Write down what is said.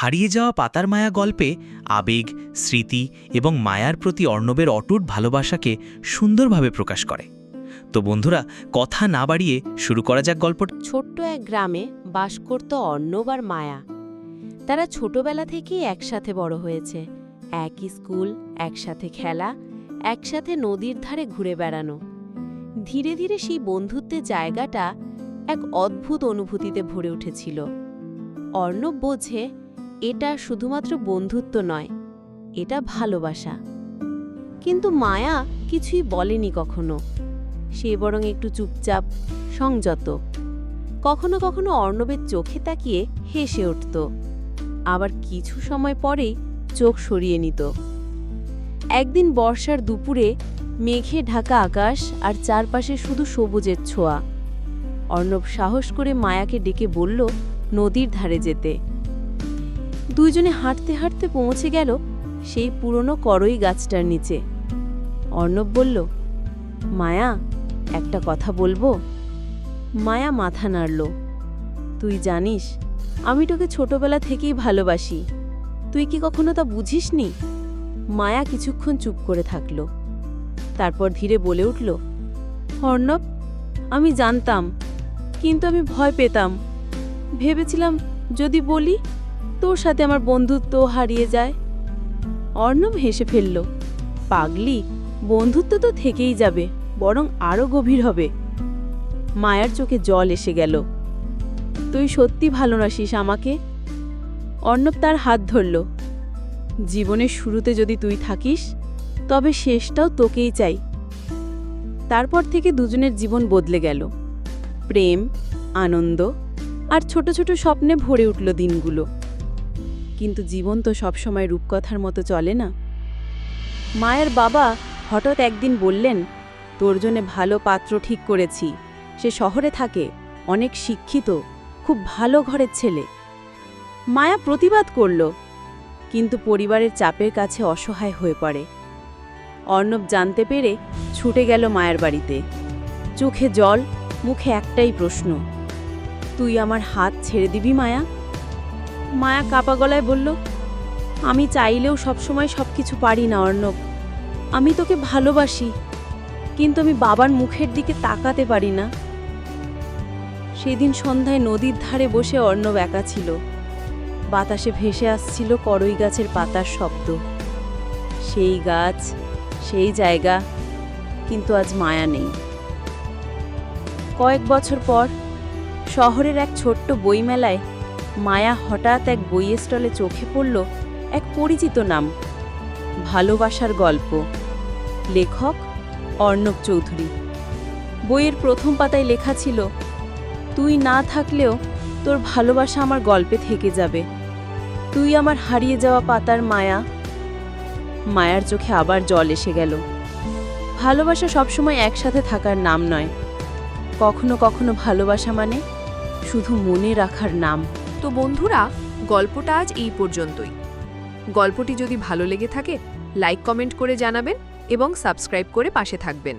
হারিয়ে যাওয়া পাতার মায়া গল্পে আবেগ, স্মৃতি এবং মায়ার প্রতি অর্ণবের অটুট ভালোবাসাকে সুন্দরভাবে প্রকাশ করে। তো বন্ধুরা, কথা না বাড়িয়ে শুরু করা যাক গল্পটা। ছোট্ট এক গ্রামে বাস করত অর্ণব আর মায়া। তারা ছোটবেলা থেকেই একসাথে বড় হয়েছে। একই স্কুল, একসাথে খেলা, একসাথে নদীর ধারে ঘুরে বেড়ানো। ধীরে ধীরে সেই বন্ধুত্বের জায়গাটা এক অদ্ভুত অনুভূতিতে ভরে উঠেছিল। অর্ণব বোঝে এটা শুধুমাত্র বন্ধুত্ব নয়, এটা ভালোবাসা। কিন্তু মায়া কিছুই বলেনি কখনো। সে বরং একটু চুপচাপ, সংযত। কখনো কখনো অর্ণবের চোখে তাকিয়ে হেসে উঠত। আবার কিছু সময় পরেই চোখ সরিয়ে নিত। একদিন বর্ষার দুপুরে মেঘে ঢাকা আকাশ আর চারপাশে শুধু সবুজের ছোঁয়া। অর্ণব সাহস করে মায়াকে ডেকে বলল, নদীর ধারে যেতে। দুইজনে হাঁটতে হাঁটতে পৌঁছে গেল সেই পুরনো করই গাছটার নিচে। অর্ণব বলল, মায়া, একটা কথা বলব? মায়া মাথা নাড়ল, তুই জানিস, আমি তোকে ছোটবেলা থেকেই ভালোবাসি। তুই কি কখনো তা বুঝিসনি? মায়া কিছুক্ষণ চুপ করে থাকল। তারপর ধীরে বলে উঠল, অর্ণব, আমি জানতাম, কিন্তু আমি ভয় পেতাম। ভেবেছিলাম যদি বলি তোর সাথে আমার বন্ধুত্ব হারিয়ে যায়। অর্ণব হেসে ফেলল, পাগলি, বন্ধুত্ব তো থেকেই যাবে, বরং আরও গভীর হবে। মায়ার চোখে জল এসে গেল, তুই সত্যি ভালোবাসিস আমাকে? অর্ণব তার হাত ধরল, জীবনের শুরুতে যদি তুই থাকিস, তবে শেষটাও তোকেই চাই। তারপর থেকে দুজনের জীবন বদলে গেল, প্রেম, আনন্দ আর ছোট ছোট স্বপ্নে ভরে উঠল দিনগুলো। কিন্তু জীবন তো সবসময় রূপকথার মতো চলে না। মায়ের বাবা হঠাৎ একদিন বললেন, তোর জন্যে ভালো পাত্র ঠিক করেছি। সে শহরে থাকে, অনেক শিক্ষিত, খুব ভালো ঘরের ছেলে। মায়া প্রতিবাদ করল, কিন্তু পরিবারের চাপের কাছে অসহায় হয়ে পড়ে। অর্ণব জানতে পেরে ছুটে গেল মায়ের বাড়িতে। চোখে জল, মুখে একটাই প্রশ্ন, তুই আমার হাত ছেড়ে দিবি মায়া? মায়া কাপা গলায় বলল, আমি চাইলেও সবসময় সব কিছু পারি না, অর্ণব। আমি তোকে ভালোবাসি, কিন্তু আমি বাবার মুখের দিকে তাকাতে পারি না। সেদিন সন্ধ্যায় নদীর ধারে বসে অর্ণব একা ছিল। বাতাসে ভেসে আসছিল করই গাছের পাতার শব্দ। সেই গাছ, সেই জায়গা, কিন্তু আজ মায়া নেই। কয়েক বছর পর শহরের এক ছোট্ট বইমেলায় মায়া হঠাৎ এক বইয়ের স্টলে চোখে পড়ল এক পরিচিত নাম, ভালোবাসার গল্প। লেখক অর্ণব চৌধুরী। বইয়ের প্রথম পাতায় লেখা ছিল, তুই না থাকলেও তোর ভালোবাসা আমার গল্পে থেকে যাবে। তুই আমার হারিয়ে যাওয়া পাতার মায়া। মায়ার চোখে আবার জল এসে গেল। ভালোবাসা সবসময় একসাথে থাকার নাম নয়। কখনো কখনো ভালোবাসা মানে শুধু মনে রাখার নাম। তো বন্ধুরা, গল্পটা আজ এই পর্যন্তই। গল্পটি যদি ভালো লেগে থাকে, লাইক, কমেন্ট করে জানাবেন এবং সাবস্ক্রাইব করে পাশে থাকবেন।